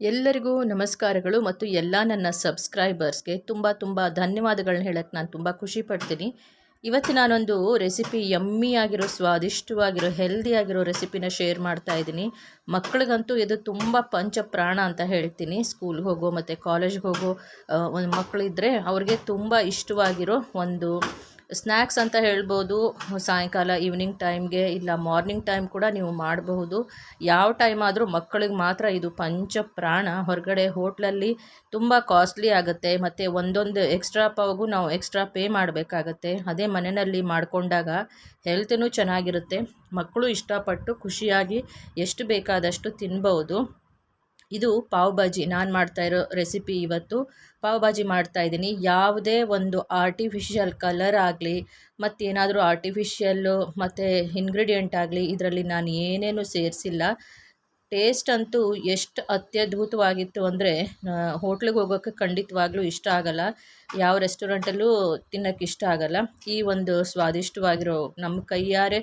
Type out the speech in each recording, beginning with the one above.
ಎಲ್ಲರಿಗೂ ನಮಸ್ಕಾರಗಳು ಮತ್ತು ಎಲ್ಲ ನನ್ನ ಸಬ್ಸ್ಕ್ರೈಬರ್ಸ್ಗೆ ತುಂಬ ತುಂಬ ಧನ್ಯವಾದಗಳನ್ನ ಹೇಳಕ್ಕೆ ನಾನು ತುಂಬ ಖುಷಿ ಪಡ್ತೀನಿ. ಇವತ್ತು ನಾನೊಂದು ರೆಸಿಪಿ ಯಮ್ಮಿ ಆಗಿರೋ, ಸ್ವಾದಿಷ್ಟವಾಗಿರೋ, ಹೆಲ್ದಿ ಆಗಿರೋ ರೆಸಿಪಿನ ಶೇರ್ ಮಾಡ್ತಾ ಇದ್ದೀನಿ. ಮಕ್ಕಳಿಗಂತೂ ಇದು ತುಂಬ ಪಂಚ ಪ್ರಾಣ ಅಂತ ಹೇಳ್ತೀನಿ. ಸ್ಕೂಲ್ಗೆ ಹೋಗೋ ಮತ್ತು ಕಾಲೇಜ್ಗೆ ಹೋಗೋ ಒಂದು ಮಕ್ಕಳಿದ್ದರೆ ಅವ್ರಿಗೆ ತುಂಬ ಇಷ್ಟವಾಗಿರೋ ಒಂದು ಸ್ನ್ಯಾಕ್ಸ್ ಅಂತ ಹೇಳ್ಬೋದು, ಸಾಯಂಕಾಲ ಈವ್ನಿಂಗ್ ಟೈಮ್ಗೆ ಇಲ್ಲ ಮಾರ್ನಿಂಗ್ ಟೈಮ್ ಕೂಡ ನೀವು ಮಾಡಬಹುದು. ಯಾವ ಟೈಮ್ ಆದರೂ ಮಕ್ಕಳಿಗೆ ಮಾತ್ರ ಇದು ಪಂಚ ಪ್ರಾಣ ಹೊರಗಡೆ ಹೋಟ್ಲಲ್ಲಿ ತುಂಬ ಕಾಸ್ಟ್ಲಿ ಆಗುತ್ತೆ. ಮತ್ತು ಒಂದೊಂದು ಎಕ್ಸ್ಟ್ರಾ ಪಾವಗೂ ನಾವು ಎಕ್ಸ್ಟ್ರಾ ಪೇ ಮಾಡಬೇಕಾಗತ್ತೆ. ಅದೇ ಮನೆಯಲ್ಲಿ ಮಾಡಿಕೊಂಡಾಗ ಹೆಲ್ತ್ನೂ ಚೆನ್ನಾಗಿರುತ್ತೆ. ಮಕ್ಕಳು ಇಷ್ಟಪಟ್ಟು ಖುಷಿಯಾಗಿ ಎಷ್ಟು ಬೇಕಾದಷ್ಟು ತಿನ್ಬೋದು ಇದು ಪಾವ್ ಭಾಜಿ. ನಾನು ಮಾಡ್ತಾ ಇರೋ ರೆಸಿಪಿ ಇವತ್ತು ಪಾವ್ ಭಾಜಿ ಮಾಡ್ತಾ ಇದ್ದೀನಿ. ಯಾವುದೇ ಒಂದು ಆರ್ಟಿಫಿಷಿಯಲ್ ಕಲರ್ ಆಗಲಿ ಮತ್ತೇನಾದರೂ ಆರ್ಟಿಫಿಷಿಯಲ್ಲು ಮತ್ತು ಇಂಗ್ರೀಡಿಯೆಂಟ್ ಆಗಲಿ, ಇದರಲ್ಲಿ ನಾನು ಏನೇನು ಸೇರಿಸಿಲ್ಲ. ಟೇಸ್ಟ್ ಅಂತೂ ಎಷ್ಟು ಅತ್ಯದ್ಭುತವಾಗಿತ್ತು ಅಂದರೆ ಹೋಟ್ಲಿಗೆ ಹೋಗೋಕ್ಕೆ ಖಂಡಿತವಾಗ್ಲೂ ಇಷ್ಟ ಆಗಲ್ಲ. ಯಾವ ರೆಸ್ಟೋರೆಂಟಲ್ಲೂ ತಿನ್ನೋಕ್ಕೆ ಇಷ್ಟ ಆಗಲ್ಲ. ಈ ಒಂದು ಸ್ವಾದಿಷ್ಟವಾಗಿರೋ ನಮ್ಮ ಕೈಯಾರೆ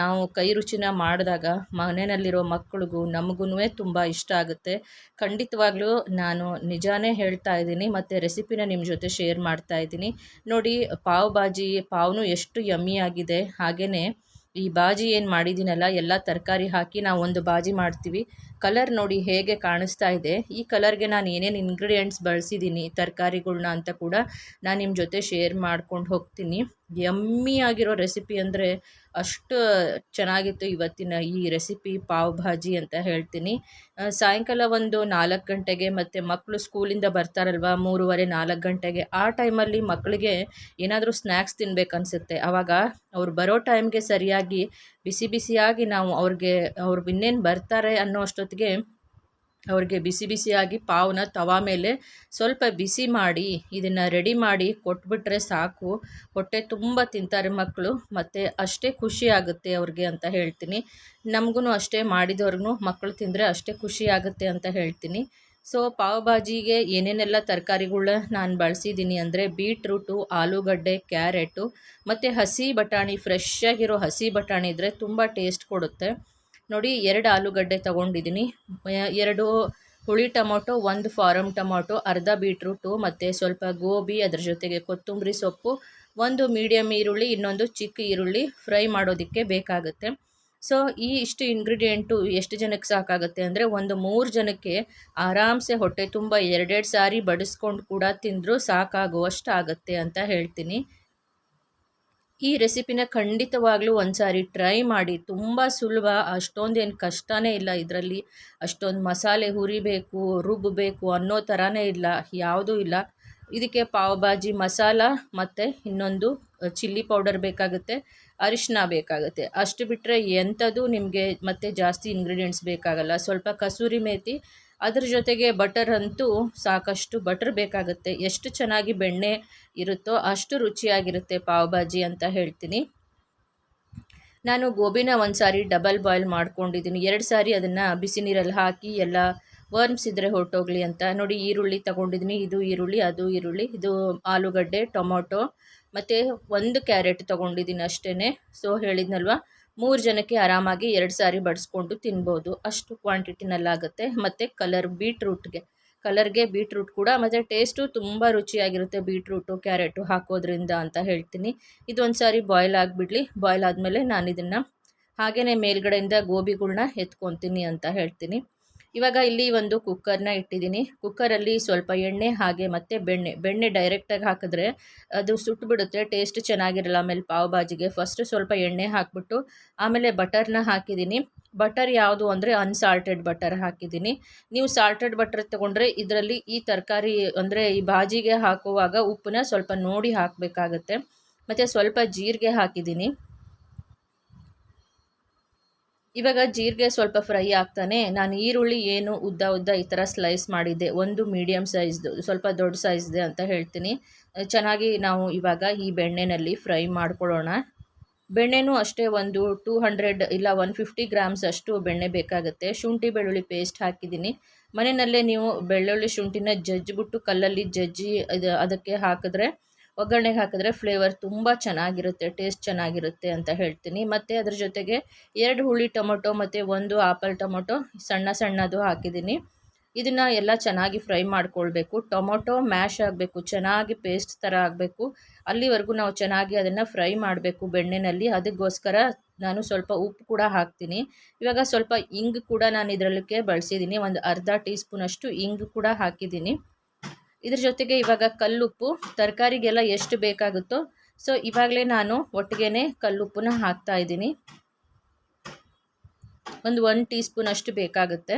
ನಾವು ಕೈ ರುಚಿನ ಮಾಡಿದಾಗ ಮನೆಯಲ್ಲಿರೋ ಮಕ್ಕಳಿಗೂ ನಮಗೂ ತುಂಬ ಇಷ್ಟ ಆಗುತ್ತೆ. ಖಂಡಿತವಾಗ್ಲೂ ನಾನು ನಿಜಾನೇ ಹೇಳ್ತಾ ಇದ್ದೀನಿ, ಮತ್ತು ರೆಸಿಪಿನ ನಿಮ್ಮ ಜೊತೆ ಶೇರ್ ಮಾಡ್ತಾ ಇದ್ದೀನಿ. ನೋಡಿ, ಪಾವ್ ಬಾಜಿ ಪಾವ್ನು ಎಷ್ಟು ಯಮ್ಮಿಯಾಗಿದೆ. ಹಾಗೆಯೇ ಈ ಬಾಜಿ ಏನು ಮಾಡಿದ್ದೀನಲ್ಲ ಎಲ್ಲ ತರಕಾರಿ ಹಾಕಿ ನಾವು ಒಂದು ಬಾಜಿ ಮಾಡ್ತೀವಿ. ಕಲರ್ ನೋಡಿ ಹೇಗೆ ಕಾಣಿಸ್ತಾ ಇದೆ, ಈ ಕಲರ್ಗೆ ನಾನು ಏನೇನು ಇಂಗ್ರೀಡಿಯೆಂಟ್ಸ್ ಬಳಸಿದ್ದೀನಿ ತರಕಾರಿಗಳ್ನ ಅಂತ ಕೂಡ ನಾನು ನಿಮ್ಮ ಜೊತೆ ಶೇರ್ ಮಾಡ್ಕೊಂಡು ಹೋಗ್ತೀನಿ. ಯಮ್ಮಿ ಆಗಿರೋ ರೆಸಿಪಿ ಅಂದರೆ ಅಷ್ಟು ಚೆನ್ನಾಗಿತ್ತು ಇವತ್ತಿನ ಈ ರೆಸಿಪಿ ಪಾವ್ ಭಾಜಿ ಅಂತ ಹೇಳ್ತೀನಿ. ಸಾಯಂಕಾಲ ಒಂದು ನಾಲ್ಕು ಗಂಟೆಗೆ ಮತ್ತು ಮಕ್ಕಳು ಸ್ಕೂಲಿಂದ ಬರ್ತಾರಲ್ವ, ಮೂರುವರೆ ನಾಲ್ಕು ಗಂಟೆಗೆ, ಆ ಟೈಮಲ್ಲಿ ಮಕ್ಕಳಿಗೆ ಏನಾದರೂ ಸ್ನ್ಯಾಕ್ಸ್ ತಿನ್ಬೇಕನ್ಸುತ್ತೆ. ಆವಾಗ ಅವ್ರು ಬರೋ ಟೈಮ್ಗೆ ಸರಿಯಾಗಿ ಬಿಸಿ ಬಿಸಿಯಾಗಿ ನಾವು ಅವ್ರಿಗೆ, ಅವ್ರು ಇನ್ನೇನು ಬರ್ತಾರೆ ಅನ್ನೋ ಅಷ್ಟೊತ್ತಿಗೆ ಅವ್ರಿಗೆ ಬಿಸಿ ಬಿಸಿಯಾಗಿ ಪಾವನ್ನ ತವಾ ಮೇಲೆ ಸ್ವಲ್ಪ ಬಿಸಿ ಮಾಡಿ, ಇದನ್ನು ರೆಡಿ ಮಾಡಿ ಕೊಟ್ಬಿಟ್ರೆ ಸಾಕು. ಹೊಟ್ಟೆ ತುಂಬ ತಿಂತಾರೆ ಮಕ್ಕಳು ಮತ್ತು ಅಷ್ಟೇ ಖುಷಿ ಆಗುತ್ತೆ ಅವ್ರಿಗೆ ಅಂತ ಹೇಳ್ತೀನಿ. ನಮಗೂ ಅಷ್ಟೇ ಮಾಡಿದವ್ರಿಗೂ ಮಕ್ಕಳು ತಿಂದರೆ ಅಷ್ಟೇ ಖುಷಿ ಆಗುತ್ತೆ ಅಂತ ಹೇಳ್ತೀನಿ. ಸೊ ಪಾವ್ ಭಾಜಿಗೆ ಏನೇನೆಲ್ಲ ತರಕಾರಿಗಳನ್ನ ನಾನು ಬಳಸಿದ್ದೀನಿ ಅಂದರೆ ಬೀಟ್ರೂಟು, ಆಲೂಗಡ್ಡೆ, ಕ್ಯಾರೆಟು ಮತ್ತು ಹಸಿ ಬಟಾಣಿ, ಫ್ರೆಶ್ ಆಗಿರೋ ಹಸಿ ಬಟಾಣಿ ಇದ್ದರೆ ತುಂಬ ಟೇಸ್ಟ್ ಕೊಡುತ್ತೆ. ನೋಡಿ, ಎರಡು ಆಲೂಗಡ್ಡೆ ತೊಗೊಂಡಿದ್ದೀನಿ ಎರಡು ಹುಳಿ ಟೊಮೊಟೊ, ಒಂದು ಫಾರಮ್ ಟೊಮೊಟೊ, ಅರ್ಧ ಬೀಟ್ರೂಟು ಮತ್ತು ಸ್ವಲ್ಪ ಗೋಬಿ, ಅದ್ರ ಜೊತೆಗೆ ಕೊತ್ತಂಬರಿ ಸೊಪ್ಪು, ಒಂದು ಮೀಡಿಯಮ್ ಈರುಳ್ಳಿ, ಇನ್ನೊಂದು ಚಿಕ್ಕ ಈರುಳ್ಳಿ ಫ್ರೈ ಮಾಡೋದಕ್ಕೆ ಬೇಕಾಗುತ್ತೆ. ಸೊ ಈ ಇಷ್ಟು ಇಂಗ್ರೀಡಿಯೆಂಟು ಎಷ್ಟು ಜನಕ್ಕೆ ಸಾಕಾಗುತ್ತೆ ಅಂದರೆ ಒಂದು ಮೂರು ಜನಕ್ಕೆ ಆರಾಮ್ಸೆ ಹೊಟ್ಟೆ ತುಂಬ ಎರಡೆರಡು ಸಾರಿ ಬಡಿಸ್ಕೊಂಡು ಕೂಡ ತಿಂದರೂ ಸಾಕಾಗುವಷ್ಟು ಆಗುತ್ತೆ ಅಂತ ಹೇಳ್ತೀನಿ. ಈ ರೆಸಿಪಿನ ಖಂಡಿತವಾಗ್ಲೂ ಒಂದು ಸಾರಿ ಟ್ರೈ ಮಾಡಿ. ತುಂಬ ಸುಲಭ ಅಷ್ಟೊಂದೇನು ಕಷ್ಟನೇ ಇಲ್ಲ ಇದರಲ್ಲಿ. ಅಷ್ಟೊಂದು ಮಸಾಲೆ ಹುರಿಬೇಕು, ರುಬ್ಬಬೇಕು ಅನ್ನೋ ಥರನೇ ಇಲ್ಲ, ಯಾವುದೂ ಇಲ್ಲ. ಇದಕ್ಕೆ ಪಾವ್ ಭಾಜಿ ಮಸಾಲ ಮತ್ತು ಇನ್ನೊಂದು ಚಿಲ್ಲಿ ಪೌಡರ್ ಬೇಕಾಗುತ್ತೆ ಅರಿಶಿನ ಬೇಕಾಗುತ್ತೆ. ಅಷ್ಟು ಬಿಟ್ಟರೆ ಎಂಥದ್ದು ನಿಮಗೆ ಮತ್ತೆ ಜಾಸ್ತಿ ಇಂಗ್ರೀಡಿಯೆಂಟ್ಸ್ ಬೇಕಾಗಲ್ಲ. ಸ್ವಲ್ಪ ಕಸೂರಿ ಮೇಥಿ ಅದ್ರ ಜೊತೆಗೆ ಬಟರ್ ಅಂತೂ ಸಾಕಷ್ಟು ಬಟರ್ ಬೇಕಾಗುತ್ತೆ. ಎಷ್ಟು ಚೆನ್ನಾಗಿ ಬೆಣ್ಣೆ ಇರುತ್ತೋ ಅಷ್ಟು ರುಚಿಯಾಗಿರುತ್ತೆ ಪಾವ್ ಭಾಜಿ ಅಂತ ಹೇಳ್ತೀನಿ. ನಾನು ಗೋಬಿನ ಒಂದು ಸಾರಿ ಡಬಲ್ ಬಾಯ್ಲ್ ಮಾಡ್ಕೊಂಡಿದ್ದೀನಿ. ಎರಡು ಸಾರಿ ಅದನ್ನು ಬಿಸಿ ನೀರಲ್ಲಿ ಹಾಕಿ ಎಲ್ಲ ವರ್ಮ್ಸ್ ಇದ್ದರೆ ಹೊರಟೋಗ್ಲಿ ಅಂತ. ನೋಡಿ, ಈರುಳ್ಳಿ ತಗೊಂಡಿದ್ದೀನಿ ಇದು ಈರುಳ್ಳಿ, ಅದು ಈರುಳ್ಳಿ, ಇದು ಆಲೂಗಡ್ಡೆ, ಟೊಮೊಟೊ, ಮತ್ತು ಒಂದು ಕ್ಯಾರೆಟ್ ತೊಗೊಂಡಿದ್ದೀನಿ ಅಷ್ಟೇ ಸೊ, ಹೇಳಿದ್ನಲ್ವ? ಮೂರು ಜನಕ್ಕೆ ಆರಾಮಾಗಿ ಎರಡು ಸಾರಿ ಬಡಿಸ್ಕೊಂಡು ತಿನ್ಬೋದು. ಅಷ್ಟು ಕ್ವಾಂಟಿಟಿನಲ್ಲಾಗುತ್ತೆ. ಮತ್ತು ಕಲರ್ ಬೀಟ್ರೂಟ್ಗೆ. ಕಲರ್ಗೆ ಬೀಟ್ರೂಟ್ ಕೂಡ, ಮತ್ತು ಟೇಸ್ಟು ತುಂಬ ರುಚಿಯಾಗಿರುತ್ತೆ ಬೀಟ್ರೂಟು, ಕ್ಯಾರೆಟು ಹಾಕೋದ್ರಿಂದ ಅಂತ ಹೇಳ್ತೀನಿ. ಇದೊಂದು ಸಾರಿ ಬಾಯ್ಲ್ ಆಗಿಬಿಡ್ಲಿ. ಬಾಯ್ಲ್ ಆದಮೇಲೆ ನಾನು ಇದನ್ನು ಹಾಗೆಯೇ ಮೇಲ್ಗಡೆಯಿಂದ ಗೋಬಿಗಳ್ನ ಎತ್ಕೊತೀನಿ ಅಂತ ಹೇಳ್ತೀನಿ. ಇವಾಗ ಇಲ್ಲಿ ಒಂದು ಕುಕ್ಕರ್ನ ಇಟ್ಟಿದ್ದೀನಿ. ಕುಕ್ಕರಲ್ಲಿ ಸ್ವಲ್ಪ ಎಣ್ಣೆ, ಹಾಗೆ ಮತ್ತು ಬೆಣ್ಣೆ. ಬೆಣ್ಣೆ ಡೈರೆಕ್ಟಾಗಿ ಹಾಕಿದ್ರೆ ಅದು ಸುಟ್ಟುಬಿಡುತ್ತೆ ಟೇಸ್ಟ್ ಚೆನ್ನಾಗಿರಲ್ಲ ಆಮೇಲೆ ಪಾವ್ ಬಾಜಿಗೆ ಫಸ್ಟ್ ಸ್ವಲ್ಪ ಎಣ್ಣೆ ಹಾಕ್ಬಿಟ್ಟು ಆಮೇಲೆ ಬಟರ್ನ ಹಾಕಿದ್ದೀನಿ. ಬಟರ್ ಯಾವುದು ಅಂದರೆ ಅನ್ಸಾಲ್ಟೆಡ್ ಬಟರ್ ಹಾಕಿದ್ದೀನಿ. ನೀವು ಸಾಲ್ಟೆಡ್ ಬಟರ್ ತೊಗೊಂಡ್ರೆ ಇದರಲ್ಲಿ ಈ ತರಕಾರಿ ಅಂದರೆ ಈ ಬಾಜಿಗೆ ಹಾಕುವಾಗ ಉಪ್ಪನ್ನ ಸ್ವಲ್ಪ ನೋಡಿ ಹಾಕಬೇಕಾಗತ್ತೆ. ಮತ್ತು ಸ್ವಲ್ಪ ಜೀರಿಗೆ ಹಾಕಿದ್ದೀನಿ. ಇವಾಗ ಜೀರಿಗೆ ಸ್ವಲ್ಪ ಫ್ರೈ ಆಗ್ತಾನೆ. ನಾನು ಈರುಳ್ಳಿ, ಏನು, ಉದ್ದ ಉದ್ದ ಈ ಥರ ಸ್ಲೈಸ್ ಮಾಡಿದ್ದೆ. ಒಂದು ಮೀಡಿಯಮ್ ಸೈಜ್ದು ಸ್ವಲ್ಪ ದೊಡ್ಡ ಸೈಜ್ದೆ ಅಂತ ಹೇಳ್ತೀನಿ. ಚೆನ್ನಾಗಿ ನಾವು ಇವಾಗ ಈ ಬೆಣ್ಣೆನಲ್ಲಿ ಫ್ರೈ ಮಾಡ್ಕೊಳ್ಳೋಣ. ಬೆಣ್ಣೆನೂ ಅಷ್ಟೇ ಒಂದು ಟೂ ಹಂಡ್ರೆಡ್ ಇಲ್ಲ ಒನ್ ಫಿಫ್ಟಿ ಗ್ರಾಮ್ಸ್ ಅಷ್ಟು ಬೆಣ್ಣೆ ಬೇಕಾಗುತ್ತೆ. ಶುಂಠಿ ಬೆಳ್ಳುಳ್ಳಿ ಪೇಸ್ಟ್ ಹಾಕಿದ್ದೀನಿ. ಮನೆಯಲ್ಲೇ ನೀವು ಬೆಳ್ಳುಳ್ಳಿ, ಶುಂಠಿನ ಜಜ್ಜಿಬಿಟ್ಟು ಕಲ್ಲಲ್ಲಿ ಜಜ್ಜಿ ಅದಕ್ಕೆ ಹಾಕಿದ್ರೆ ಒಗ್ಗರಣೆಗೆ ಹಾಕಿದ್ರೆ ಫ್ಲೇವರ್ ತುಂಬ ಚೆನ್ನಾಗಿರುತ್ತೆ ಟೇಸ್ಟ್ ಚೆನ್ನಾಗಿರುತ್ತೆ ಅಂತ ಹೇಳ್ತೀನಿ. ಮತ್ತು ಅದ್ರ ಜೊತೆಗೆ ಎರಡು ಹುಳಿ ಟೊಮೊಟೊ ಮತ್ತು ಒಂದು ಆಪಲ್ ಟೊಮೊಟೊ ಸಣ್ಣ ಸಣ್ಣದು ಹಾಕಿದ್ದೀನಿ. ಇದನ್ನು ಎಲ್ಲ ಚೆನ್ನಾಗಿ ಫ್ರೈ ಮಾಡ್ಕೊಳ್ಬೇಕು. ಟೊಮೊಟೊ ಮ್ಯಾಶ್ ಆಗಬೇಕು, ಚೆನ್ನಾಗಿ ಪೇಸ್ಟ್ ಥರ ಆಗಬೇಕು. ಅಲ್ಲಿವರೆಗೂ ನಾವು ಚೆನ್ನಾಗಿ ಅದನ್ನು ಫ್ರೈ ಮಾಡಬೇಕು ಬೆಣ್ಣೆನಲ್ಲಿ. ಅದಕ್ಕೋಸ್ಕರ ನಾನು ಸ್ವಲ್ಪ ಉಪ್ಪು ಕೂಡ ಹಾಕ್ತೀನಿ. ಇವಾಗ ಸ್ವಲ್ಪ ಇಂಗು ಕೂಡ ನಾನು ಇದರಲ್ಲಿಕ್ಕೆ ಬಳಸಿದ್ದೀನಿ. ಒಂದು ಅರ್ಧ ಟೀ ಸ್ಪೂನಷ್ಟು ಇಂಗು ಕೂಡ ಹಾಕಿದ್ದೀನಿ. ಇದ್ರ ಜೊತೆಗೆ ಇವಾಗ ಕಲ್ಲುಪ್ಪು, ತರಕಾರಿಗೆಲ್ಲ ಎಷ್ಟು ಬೇಕಾಗುತ್ತೋ, ಸೊ ಇವಾಗಲೇ ನಾನು ಒಟ್ಟಿಗೆ ಕಲ್ಲುಪ್ಪನ್ನ ಹಾಕ್ತಾ ಇದ್ದೀನಿ. ಒಂದು ಒನ್ ಟೀ ಸ್ಪೂನ್ ಅಷ್ಟು ಬೇಕಾಗುತ್ತೆ.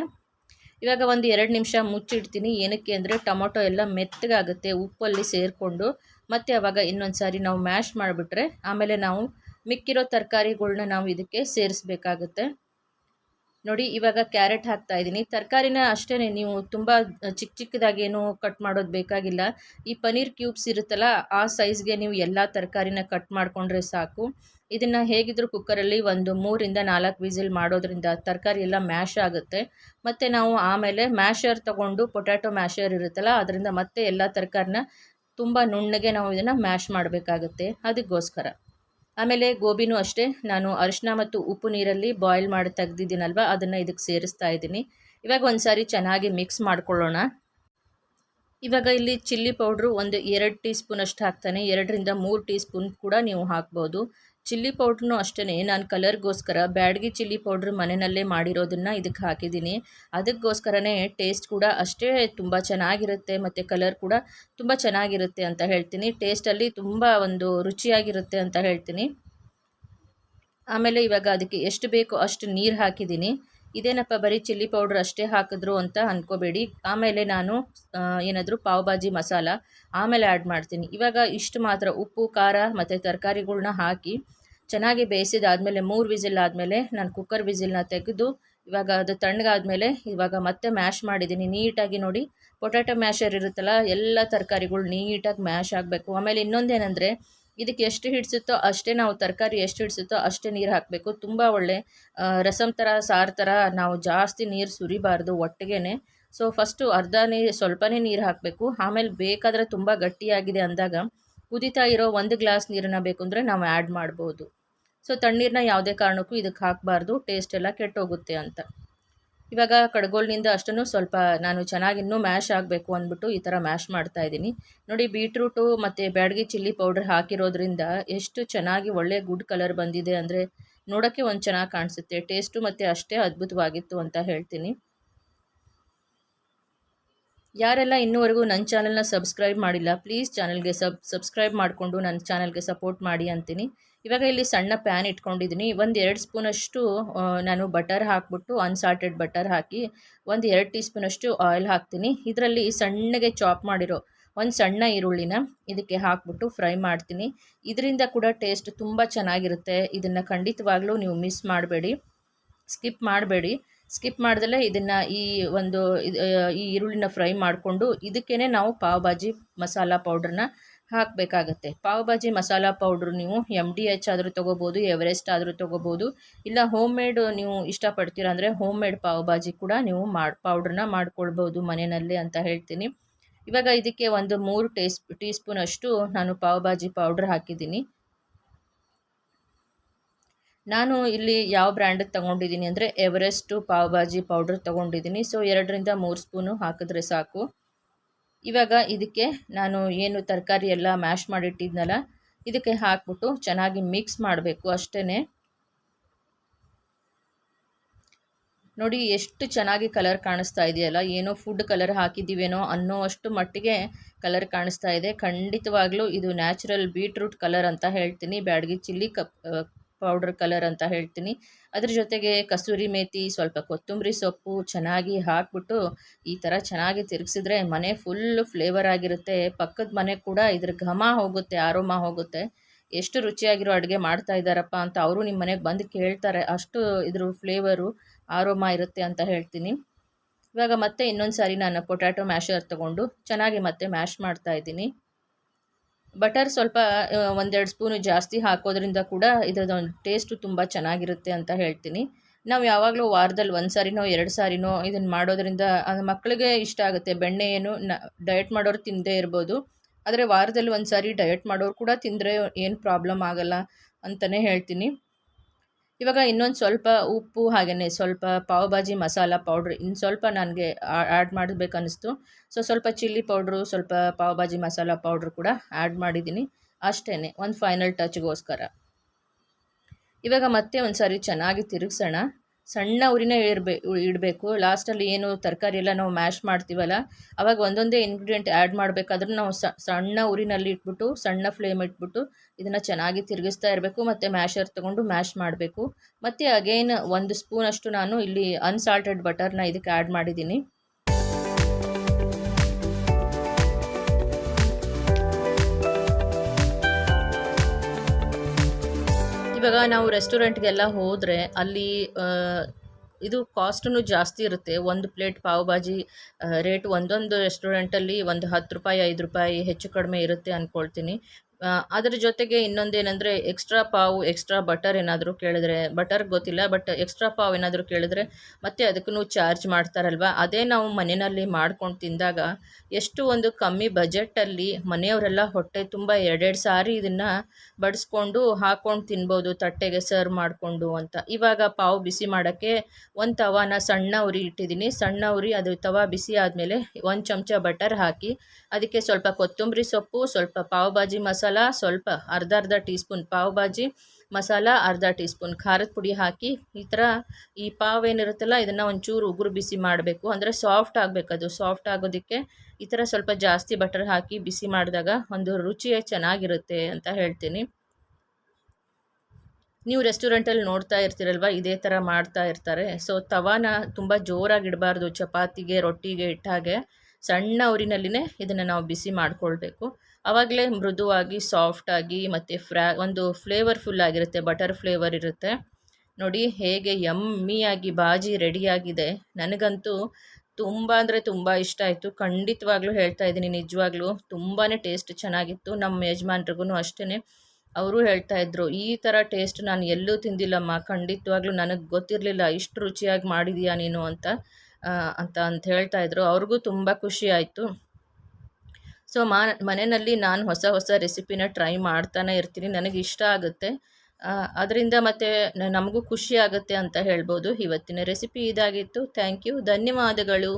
ಇವಾಗ ಒಂದು ಎರಡು ನಿಮಿಷ ಮುಚ್ಚಿಡ್ತೀನಿ. ಏನಕ್ಕೆ ಅಂದರೆ ಟೊಮೊಟೊ ಎಲ್ಲ ಮೆತ್ತಗಾಗುತ್ತೆ, ಉಪ್ಪಲ್ಲಿ ಸೇರಿಕೊಂಡು. ಮತ್ತು ಅವಾಗ ಇನ್ನೊಂದು ಸಾರಿ ನಾವು ಮ್ಯಾಶ್ ಮಾಡಿಬಿಟ್ರೆ, ಆಮೇಲೆ ನಾವು ಮಿಕ್ಕಿರೋ ತರಕಾರಿಗಳನ್ನ ನಾವು ಇದಕ್ಕೆ ಸೇರಿಸ್ಬೇಕಾಗುತ್ತೆ. ನೋಡಿ, ಇವಾಗ ಕ್ಯಾರೆಟ್ ಹಾಕ್ತಾ ಇದ್ದೀನಿ. ತರಕಾರಿನ ಅಷ್ಟೇ ನೀವು ತುಂಬ ಚಿಕ್ಕ ಚಿಕ್ಕದಾಗೇನು ಕಟ್ ಮಾಡೋದು ಬೇಕಾಗಿಲ್ಲ. ಈ ಪನೀರ್ ಕ್ಯೂಬ್ಸ್ ಇರುತ್ತಲ್ಲ, ಆ ಸೈಜ್ಗೆ ನೀವು ಎಲ್ಲ ತರಕಾರಿನ ಕಟ್ ಮಾಡಿಕೊಂಡ್ರೆ ಸಾಕು. ಇದನ್ನು ಹೇಗಿದ್ರು ಕುಕ್ಕರಲ್ಲಿ ಒಂದು ಮೂರಿಂದ ನಾಲ್ಕು ವಿಸಿಲ್ ಮಾಡೋದ್ರಿಂದ ತರಕಾರಿ ಎಲ್ಲ ಮ್ಯಾಶ್ ಆಗುತ್ತೆ. ಮತ್ತು ನಾವು ಆಮೇಲೆ ಮ್ಯಾಶರ್ ತಗೊಂಡು, ಪೊಟ್ಯಾಟೊ ಮ್ಯಾಶರ್ ಇರುತ್ತಲ್ಲ, ಅದರಿಂದ ಮತ್ತೆ ಎಲ್ಲ ತರಕಾರಿನ ತುಂಬ ನುಣ್ಣಗೆ ನಾವು ಇದನ್ನು ಮ್ಯಾಶ್ ಮಾಡಬೇಕಾಗುತ್ತೆ. ಅದಕ್ಕೋಸ್ಕರ. ಆಮೇಲೆ ಗೋಬಿನೂ ಅಷ್ಟೇ. ನಾನು ಅರಿಶಿನ ಮತ್ತು ಉಪ್ಪು ನೀರಲ್ಲಿ ಬಾಯ್ಲ್ ಮಾಡಿ ತೆಗ್ದಿದ್ದೀನಲ್ವ? ಅದನ್ನು ಇದಕ್ಕೆ ಸೇರಿಸ್ತಾ ಇದ್ದೀನಿ. ಇವಾಗ ಒಂದು ಸಾರಿ ಚೆನ್ನಾಗಿ ಮಿಕ್ಸ್ ಮಾಡ್ಕೊಳ್ಳೋಣ. ಇವಾಗ ಇಲ್ಲಿ ಚಿಲ್ಲಿ ಪೌಡ್ರು ಒಂದು ಎರಡು ಟೀ ಸ್ಪೂನ್ ಅಷ್ಟು ಹಾಕ್ತಾನೆ. ಎರಡರಿಂದ ಮೂರು ಟೀ ಸ್ಪೂನ್ ಕೂಡ ನೀವು ಹಾಕ್ಬೋದು. ಚಿಲ್ಲಿ ಪೌಡ್ರೂ ಅಷ್ಟೇ ನಾನು ಕಲರ್ಗೋಸ್ಕರ ಬ್ಯಾಡ್ಗಿ ಚಿಲ್ಲಿ ಪೌಡ್ರ್ ಮನೆಯಲ್ಲೇ ಮಾಡಿರೋದನ್ನು ಇದಕ್ಕೆ ಹಾಕಿದ್ದೀನಿ. ಅದಕ್ಕೋಸ್ಕರನೇ ಟೇಸ್ಟ್ ಕೂಡ ಅಷ್ಟೇ ತುಂಬ ಚೆನ್ನಾಗಿರುತ್ತೆ ಮತ್ತು ಕಲರ್ ಕೂಡ ತುಂಬ ಚೆನ್ನಾಗಿರುತ್ತೆ ಅಂತ ಹೇಳ್ತೀನಿ. ಟೇಸ್ಟಲ್ಲಿ ತುಂಬ ಒಂದು ರುಚಿಯಾಗಿರುತ್ತೆ ಅಂತ ಹೇಳ್ತೀನಿ. ಆಮೇಲೆ ಇವಾಗ ಅದಕ್ಕೆ ಎಷ್ಟು ಬೇಕೋ ಅಷ್ಟು ನೀರು ಹಾಕಿದ್ದೀನಿ. ಇದೇನಪ್ಪ ಬರೀ ಚಿಲ್ಲಿ ಪೌಡ್ರ್ ಅಷ್ಟೇ ಹಾಕಿದ್ರು ಅಂತ ಅಂದ್ಕೋಬೇಡಿ ಆಮೇಲೆ ನಾನು ಏನಾದರೂ ಪಾವ್ ಭಾಜಿ ಮಸಾಲ ಆಮೇಲೆ ಆ್ಯಡ್ ಮಾಡ್ತೀನಿ. ಇವಾಗ ಇಷ್ಟು ಮಾತ್ರ. ಉಪ್ಪು, ಖಾರ ಮತ್ತು ತರಕಾರಿಗಳ್ನ ಹಾಕಿ ಚೆನ್ನಾಗಿ ಬೇಯಿಸಿದಾದಮೇಲೆ ಮೂರು ವಿಸಿಲ್ ಆದಮೇಲೆ ನಾನು ಕುಕ್ಕರ್ ವಿಸಿಲ್ನ ತೆಗೆದು ಇವಾಗ ಅದು ತಣ್ಣಗಾದ್ಮೇಲೆ ಇವಾಗ ಮತ್ತೆ ಮ್ಯಾಶ್ ಮಾಡಿದ್ದೀನಿ. ನೀಟಾಗಿ ನೋಡಿ, ಪೊಟ್ಯಾಟೊ ಮ್ಯಾಶರ್ ಇರುತ್ತಲ್ಲ, ಎಲ್ಲ ತರಕಾರಿಗಳು ನೀಟಾಗಿ ಮ್ಯಾಶ್ ಆಗಬೇಕು. ಆಮೇಲೆ ಇನ್ನೊಂದೇನೆಂದರೆ ಇದಕ್ಕೆ ಎಷ್ಟು ಹಿಡಿಸುತ್ತೋ ಅಷ್ಟೇ ನಾವು ತರಕಾರಿ ಎಷ್ಟು ಹಿಡಿಸುತ್ತೋ ಅಷ್ಟೇ ನೀರು ಹಾಕಬೇಕು. ತುಂಬ ಒಳ್ಳೆ ರಸಮ್ ಥರ ಸಾರು ಥರ ನಾವು ಜಾಸ್ತಿ ನೀರು ಸುರಿಬಾರ್ದು ಒಟ್ಟಿಗೆ ಸೊ ಫಸ್ಟು ಅರ್ಧ ನೀರು ಸ್ವಲ್ಪನೇ ನೀರು ಹಾಕಬೇಕು. ಆಮೇಲೆ ಬೇಕಾದರೆ ತುಂಬ ಗಟ್ಟಿಯಾಗಿದೆ ಅಂದಾಗ ಕುದಿತಾ ಇರೋ ಒಂದು ಗ್ಲಾಸ್ ನೀರನ್ನು ಬೇಕು ಅಂದರೆ ನಾವು ಆ್ಯಡ್ ಮಾಡ್ಬೋದು. ಸೊ ತಣ್ಣೀರನ್ನ ಯಾವುದೇ ಕಾರಣಕ್ಕೂ ಇದಕ್ಕೆ ಹಾಕಬಾರ್ದು. ಟೇಸ್ಟ್ ಎಲ್ಲ ಕೆಟ್ಟೋಗುತ್ತೆ ಅಂತ. ಇವಾಗ ಕಡ್ಗೋಲ್ನಿಂದ ಅಷ್ಟನ್ನು ಸ್ವಲ್ಪ ನಾನು ಚೆನ್ನಾಗಿ ಇನ್ನೂ ಮ್ಯಾಶ್ ಆಗಬೇಕು ಅಂದ್ಬಿಟ್ಟು ಈ ಥರ ಮ್ಯಾಶ್ ಮಾಡ್ತಾ ಇದ್ದೀನಿ. ನೋಡಿ ಬೀಟ್ರೂಟು ಮತ್ತು ಬ್ಯಾಡಗಿ ಚಿಲ್ಲಿ ಪೌಡ್ರ್ ಹಾಕಿರೋದ್ರಿಂದ ಎಷ್ಟು ಚೆನ್ನಾಗಿ ಒಳ್ಳೆ ಗುಡ್ ಕಲರ್ ಬಂದಿದೆ ಅಂದರೆ ನೋಡೋಕ್ಕೆ ಒಂದು ಚೆನ್ನಾಗಿ ಕಾಣಿಸುತ್ತೆ. ಟೇಸ್ಟು ಮತ್ತು ಅಷ್ಟೇ ಅದ್ಭುತವಾಗಿತ್ತು ಅಂತ ಹೇಳ್ತೀನಿ. ಯಾರೆಲ್ಲ ಇನ್ನೂವರೆಗೂ ನನ್ನ ಚಾನಲ್ನ ಸಬ್ಸ್ಕ್ರೈಬ್ ಮಾಡಿಲ್ಲ ಪ್ಲೀಸ್ ಚಾನಲ್ಗೆ ಸಬ್ ಸಬ್ಸ್ಕ್ರೈಬ್ ಮಾಡಿಕೊಂಡು ನನ್ನ ಚಾನಲ್ಗೆ ಸಪೋರ್ಟ್ ಮಾಡಿ ಅಂತೀನಿ. ಇವಾಗ ಇಲ್ಲಿ ಸಣ್ಣ ಪ್ಯಾನ್ ಇಟ್ಕೊಂಡಿದ್ದೀನಿ. ಒಂದು ಎರಡು ಸ್ಪೂನಷ್ಟು ನಾನು ಬಟರ್ ಹಾಕ್ಬಿಟ್ಟು ಅನ್ಸಾಲ್ಟೆಡ್ ಬಟರ್ ಹಾಕಿ ಒಂದು ಎರಡು ಟೀ ಸ್ಪೂನಷ್ಟು ಆಯಿಲ್ ಹಾಕ್ತೀನಿ. ಇದರಲ್ಲಿ ಸಣ್ಣಗೆ ಚಾಪ್ ಮಾಡಿರೋ ಒಂದು ಸಣ್ಣ ಈರುಳ್ಳಿನ ಇದಕ್ಕೆ ಹಾಕ್ಬಿಟ್ಟು ಫ್ರೈ ಮಾಡ್ತೀನಿ. ಇದರಿಂದ ಕೂಡ ಟೇಸ್ಟ್ ತುಂಬ ಚೆನ್ನಾಗಿರುತ್ತೆ. ಇದನ್ನು ಖಂಡಿತವಾಗ್ಲೂ ನೀವು ಮಿಸ್ ಮಾಡಬೇಡಿ. ಸ್ಕಿಪ್ ಮಾಡಬೇಡಿ. ಸ್ಕಿಪ್ ಮಾಡ್ದಲೇ ಇದನ್ನು ಈ ಒಂದು ಈ ಈರುಳ್ಳಿನ ಫ್ರೈ ಮಾಡಿಕೊಂಡು ಇದಕ್ಕೇ ನಾವು ಪಾವ್ ಭಾಜಿ ಮಸಾಲ ಪೌಡ್ರನ್ನ ಹಾಕಬೇಕಾಗತ್ತೆ. ಪಾವ್ ಭಾಜಿ ಮಸಾಲ ಪೌಡ್ರ್ ನೀವು ಎಂ ಡಿ ಎಚ್ ಆದರೂ ತೊಗೋಬೋದು ಎವರೆಸ್ಟ್ ಆದರೂ ತೊಗೋಬೋದು, ಇಲ್ಲ ಹೋಮ್ ಮೇಡ್ ನೀವು ಇಷ್ಟಪಡ್ತೀರ ಅಂದರೆ ಹೋಮ್ ಮೇಡ್ ಪಾವ್ ಭಾಜಿ ಕೂಡ ನೀವು ಮಾಡಿ, ಪೌಡ್ರನ್ನ ಮಾಡ್ಕೊಳ್ಬೋದು ಮನೆಯಲ್ಲಿ ಅಂತ ಹೇಳ್ತೀನಿ. ಇವಾಗ ಇದಕ್ಕೆ ಒಂದು ಮೂರು ಟೇಸ್ ಟೀ ಸ್ಪೂನ್ ಅಷ್ಟು ನಾನು ಪಾವ್ ಭಾಜಿ ಪೌಡ್ರ್ ಹಾಕಿದ್ದೀನಿ. ನಾನು ಇಲ್ಲಿ ಯಾವ ಬ್ರ್ಯಾಂಡ್ ತೊಗೊಂಡಿದ್ದೀನಿ ಅಂದರೆ ಎವರೆಸ್ಟು ಪಾವ್ ಭಾಜಿ ಪೌಡ್ರ್ ತೊಗೊಂಡಿದ್ದೀನಿ. ಸೊ ಎರಡರಿಂದ ಮೂರು ಸ್ಪೂನು ಹಾಕಿದ್ರೆ ಸಾಕು. ಇವಾಗ ಇದಕ್ಕೆ ನಾನು ಏನು ತರಕಾರಿ ಎಲ್ಲ ಮ್ಯಾಶ್ ಮಾಡಿಟ್ಟಿದ್ನಲ್ಲ, ಇದಕ್ಕೆ ಹಾಕ್ಬಿಟ್ಟು ಚೆನ್ನಾಗಿ ಮಿಕ್ಸ್ ಮಾಡಬೇಕು ಅಷ್ಟೇ ನೋಡಿ, ಎಷ್ಟು ಚೆನ್ನಾಗಿ ಕಲರ್ ಕಾಣಿಸ್ತಾ ಇದೆಯಲ್ಲ, ಏನೋ ಫುಡ್ ಕಲರ್ ಹಾಕಿದ್ದೀವೇನೋ ಅನ್ನೋ ಅಷ್ಟು ಮಟ್ಟಿಗೆ ಕಲರ್ ಕಾಣಿಸ್ತಾ ಇದೆ. ಖಂಡಿತವಾಗ್ಲೂ ಇದು ನ್ಯಾಚುರಲ್ ಬೀಟ್ರೂಟ್ ಕಲರ್ ಅಂತ ಹೇಳ್ತೀನಿ. Byadgi chilli cup powder colour ಅಂತ ಹೇಳ್ತೀನಿ. ಅದ್ರ ಜೊತೆಗೆ ಕಸೂರಿ ಮೇಥಿ ಸ್ವಲ್ಪ ಕೊತ್ತಂಬರಿ ಸೊಪ್ಪು ಚೆನ್ನಾಗಿ ಹಾಕ್ಬಿಟ್ಟು ಈ ಥರ ಚೆನ್ನಾಗಿ ತಿರುಗಿಸಿದ್ರೆ ಮನೆ ಫುಲ್ಲು ಫ್ಲೇವರ್ ಆಗಿರುತ್ತೆ. ಪಕ್ಕದ ಮನೆ ಕೂಡ ಇದ್ರ ಘಮ ಹೋಗುತ್ತೆ ಆರೋಮ ಹೋಗುತ್ತೆ. ಎಷ್ಟು ರುಚಿಯಾಗಿರೋ ಅಡುಗೆ ಮಾಡ್ತಾ ಇದ್ದಾರಪ್ಪ ಅಂತ ಅವರು ನಿಮ್ಮ ಮನೆಗೆ ಬಂದು ಕೇಳ್ತಾರೆ. ಅಷ್ಟು ಇದ್ರ ಫ್ಲೇವರು ಆರೋಮ ಇರುತ್ತೆ ಅಂತ ಹೇಳ್ತೀನಿ. ಇವಾಗ ಮತ್ತೆ ಇನ್ನೊಂದು ಸಾರಿ ನಾನು ಪೊಟ್ಯಾಟೊ ಮ್ಯಾಶರ್ ತೊಗೊಂಡು ಚೆನ್ನಾಗಿ ಮತ್ತೆ ಮ್ಯಾಶ್ ಮಾಡ್ತಾ ಇದ್ದೀನಿ. ಬಟರ್ ಸ್ವಲ್ಪ ಒಂದೆರಡು ಸ್ಪೂನು ಜಾಸ್ತಿ ಹಾಕೋದ್ರಿಂದ ಕೂಡ ಇದರದೊಂದು ಟೇಸ್ಟು ತುಂಬ ಚೆನ್ನಾಗಿರುತ್ತೆ ಅಂತ ಹೇಳ್ತೀನಿ. ನಾವು ಯಾವಾಗಲೂ ವಾರದಲ್ಲಿ ಒಂದು ಸಾರಿನೋ, ಎರಡು ಸಾರಿನೋ ಇದನ್ನು ಮಾಡೋದ್ರಿಂದ ಅದು ಮಕ್ಕಳಿಗೆ ಇಷ್ಟ ಆಗುತ್ತೆ. ಬೆಣ್ಣೆ ಏನು ನ ಡಯಟ್ ಮಾಡೋರು ತಿಂದೇ ಇರ್ಬೋದು. ಆದರೆ ವಾರದಲ್ಲಿ ಒಂದು ಸಾರಿ ಡಯಟ್ ಮಾಡೋರು ಕೂಡ ತಿಂದರೆ ಏನು ಪ್ರಾಬ್ಲಮ್ ಆಗಲ್ಲ ಅಂತಲೇ ಹೇಳ್ತೀನಿ. ಇವಾಗ ಇನ್ನೊಂದು ಸ್ವಲ್ಪ ಉಪ್ಪು ಹಾಗೆಯೇ ಸ್ವಲ್ಪ ಪಾವ್ ಭಾಜಿ ಮಸಾಲ ಪೌಡ್ರ್ ಇನ್ನು ಸ್ವಲ್ಪ ನನಗೆ ಆ್ಯಡ್ ಮಾಡಬೇಕನ್ನಿಸ್ತು. ಸೊ ಸ್ವಲ್ಪ ಚಿಲ್ಲಿ ಪೌಡ್ರು ಸ್ವಲ್ಪ ಪಾವ್ ಭಾಜಿ ಮಸಾಲ ಪೌಡ್ರ್ ಕೂಡ ಆ್ಯಡ್ ಮಾಡಿದ್ದೀನಿ ಅಷ್ಟೇ ಒಂದು ಫೈನಲ್ ಟಚ್ಗೋಸ್ಕರ ಇವಾಗ ಮತ್ತೆ ಒಂದು ಸಾರಿ ಚೆನ್ನಾಗಿ ತಿರುಗಿಸೋಣ. ಸಣ್ಣ ಉರಿನೇ ಇಡಬೇ ಇಡಬೇಕು. ಲಾಸ್ಟಲ್ಲಿ ಏನು ತರಕಾರಿ ಎಲ್ಲ ನಾವು ಮ್ಯಾಶ್ ಮಾಡ್ತೀವಲ್ಲ, ಅವಾಗ ಒಂದೊಂದೇ ಇಂಗ್ರೀಡಿಯೆಂಟ್ ಆ್ಯಡ್ ಮಾಡಬೇಕಾದ್ರೂ ನಾವು ಸಣ್ಣ ಉರಿನಲ್ಲಿ ಇಟ್ಬಿಟ್ಟು, ಸಣ್ಣ ಫ್ಲೇಮ್ ಇಟ್ಬಿಟ್ಟು ಇದನ್ನು ಚೆನ್ನಾಗಿ ತಿರುಗಿಸ್ತಾ ಇರಬೇಕು, ಮತ್ತು ಮ್ಯಾಶರ್ ತೊಗೊಂಡು ಮ್ಯಾಶ್ ಮಾಡಬೇಕು. ಮತ್ತು ಅಗೇನ್ ಒಂದು ಸ್ಪೂನಷ್ಟು ನಾನು ಇಲ್ಲಿ ಅನ್ಸಾಲ್ಟೆಡ್ ಬಟರ್ನ ಇದಕ್ಕೆ ಆ್ಯಡ್ ಮಾಡಿದ್ದೀನಿ. ಇವಾಗ ನಾವು ರೆಸ್ಟೋರೆಂಟ್ಗೆಲ್ಲ ಹೋದರೆ ಅಲ್ಲಿ ಇದು ಕಾಸ್ಟೂ ಜಾಸ್ತಿ ಇರುತ್ತೆ. ಒಂದು ಪ್ಲೇಟ್ ಪಾವ್ ಭಾಜಿ ರೇಟ್ ಒಂದೊಂದು ರೆಸ್ಟೋರೆಂಟಲ್ಲಿ ಒಂದು ಹತ್ತು ರೂಪಾಯಿ, ಐದು ರೂಪಾಯಿ ಹೆಚ್ಚು ಕಡಿಮೆ ಇರುತ್ತೆ ಅಂದ್ಕೊಳ್ತೀನಿ ಅದರ ಜೊತೆಗೆ ಇನ್ನೊಂದೇನೆಂದರೆ ಎಕ್ಸ್ಟ್ರಾ ಪಾವು ಎಕ್ಸ್ಟ್ರಾ ಬಟರ್ ಏನಾದರೂ ಕೇಳಿದ್ರೆ ಬಟರ್ ಗೊತ್ತಿಲ್ಲ ಬಟ್ ಎಕ್ಸ್ಟ್ರಾ ಪಾವ್ ಏನಾದರೂ ಕೇಳಿದ್ರೆ ಮತ್ತೆ ಅದಕ್ಕೂ ಚಾರ್ಜ್ ಮಾಡ್ತಾರಲ್ವ? ಅದೇ ನಾವು ಮನೆಯಲ್ಲಿ ಮಾಡ್ಕೊಂಡು ತಿಂದಾಗ ಎಷ್ಟು ಒಂದು ಕಮ್ಮಿ ಬಜೆಟಲ್ಲಿ ಮನೆಯವರೆಲ್ಲ ಹೊಟ್ಟೆ ತುಂಬ ಎರಡೆರಡು ಸಾರಿ ಇದನ್ನು ಬಡಿಸ್ಕೊಂಡು ಹಾಕ್ಕೊಂಡು ತಿನ್ಬೋದು, ತಟ್ಟೆಗೆ ಸರ್ವ್ ಮಾಡಿಕೊಂಡು ಅಂತ. ಇವಾಗ ಪಾವು ಬಿಸಿ ಮಾಡೋಕ್ಕೆ ಒಂದು ತವಾನ ಸಣ್ಣ ಉರಿ ಇಟ್ಟಿದ್ದೀನಿ. ಸಣ್ಣ ಉರಿ ಅದು ತವಾ ಬಿಸಿ ಆದಮೇಲೆ ಒಂದು ಚಮಚ ಬಟರ್ ಹಾಕಿ ಅದಕ್ಕೆ ಸ್ವಲ್ಪ ಕೊತ್ತಂಬರಿ ಸೊಪ್ಪು, ಸ್ವಲ್ಪ ಪಾವ್ ಭಾಜಿ ಮಸಾಲ ಸ್ವಲ್ಪ ಅರ್ಧ ಅರ್ಧ ಟೀ ಸ್ಪೂನ್ ಪಾವ್ ಭಾಜಿ, ಮಸಾಲ ಅರ್ಧ ಟೀ ಸ್ಪೂನ್ ಖಾರದ ಪುಡಿ ಹಾಕಿ ಈ ಥರ ಈ ಪಾವ್ ಏನಿರುತ್ತಲ್ಲ ಇದನ್ನು ಒಂಚೂರು ಉಗುರು ಬಿಸಿ ಮಾಡಬೇಕು. ಅಂದರೆ ಸಾಫ್ಟ್ ಆಗಬೇಕದು ಸಾಫ್ಟ್ ಆಗೋದಕ್ಕೆ ಈ ಥರ ಸ್ವಲ್ಪ ಜಾಸ್ತಿ ಬಟರ್ ಹಾಕಿ ಬಿಸಿ ಮಾಡಿದಾಗ ಒಂದು ರುಚಿಯೇ ಚೆನ್ನಾಗಿರುತ್ತೆ ಅಂತ ಹೇಳ್ತೀನಿ. ನೀವು ರೆಸ್ಟೋರೆಂಟಲ್ಲಿ ನೋಡ್ತಾ ಇರ್ತೀರಲ್ವ, ಇದೇ ಥರ ಮಾಡ್ತಾ ಇರ್ತಾರೆ. ಸೊ ತವಾನ ತುಂಬ ಜೋರಾಗಿ ಇಡಬಾರ್ದು ಚಪಾತಿಗೆ, ರೊಟ್ಟಿಗೆ ಇಟ್ಟಾಗೆ ಸಣ್ಣ ಊರಿನಲ್ಲಿನೇ ಇದನ್ನು ನಾವು ಬಿಸಿ ಮಾಡಿಕೊಳ್ಬೇಕು. ಆವಾಗಲೇ ಮೃದುವಾಗಿ ಸಾಫ್ಟಾಗಿ ಮತ್ತು ಫ್ರಾ, ಒಂದು ಫ್ಲೇವರ್ಫುಲ್ ಆಗಿರುತ್ತೆ ಬಟರ್ ಫ್ಲೇವರ್ ಇರುತ್ತೆ. ನೋಡಿ, ಹೇಗೆ ಯಮ್ಮಿಯಾಗಿ ಬಾಜಿ ರೆಡಿಯಾಗಿದೆ ನನಗಂತೂ ತುಂಬ ಅಂದರೆ ತುಂಬ ಇಷ್ಟ ಆಯಿತು. ಖಂಡಿತವಾಗ್ಲೂ ಹೇಳ್ತಾ ಇದ್ದೀನಿ, ನಿಜವಾಗ್ಲೂ ತುಂಬಾ ಟೇಸ್ಟ್ ಚೆನ್ನಾಗಿತ್ತು. ನಮ್ಮ ಯಜಮಾನ್ರಿಗೂ ಅಷ್ಟೇ ಅವರು ಹೇಳ್ತಾ ಇದ್ರು, ಈ ಥರ ಟೇಸ್ಟ್ ನಾನು ಎಲ್ಲೂ ತಿಂದಿಲ್ಲಮ್ಮ. ಖಂಡಿತವಾಗ್ಲೂ ನನಗೆ ಗೊತ್ತಿರಲಿಲ್ಲ. ಇಷ್ಟು ರುಚಿಯಾಗಿ ಮಾಡಿದೀಯಾ ನೀನು ಅಂತ ಅಂತ ಅಂತ ಹೇಳ್ತಾ ಇದ್ರು. ಅವ್ರಿಗೂ ತುಂಬ ಖುಷಿ ಆಯಿತು. ಸೊ ಮಾ, ಮನೆಯಲ್ಲಿ ನಾನು ಹೊಸ ಹೊಸ ರೆಸಿಪಿನ ಟ್ರೈ ಮಾಡ್ತಾನೆ ಇರ್ತೀನಿ. ನನಗೆ ಇಷ್ಟ ಆಗುತ್ತೆ. ಅದರಿಂದ ಮತ್ತೆ ನಮಗೂ ಖುಷಿ ಆಗುತ್ತೆ ಅಂತ ಹೇಳ್ಬೋದು. ಇವತ್ತಿನ ರೆಸಿಪಿ ಇದಾಗಿತ್ತು. ಥ್ಯಾಂಕ್ ಯು ಧನ್ಯವಾದಗಳು.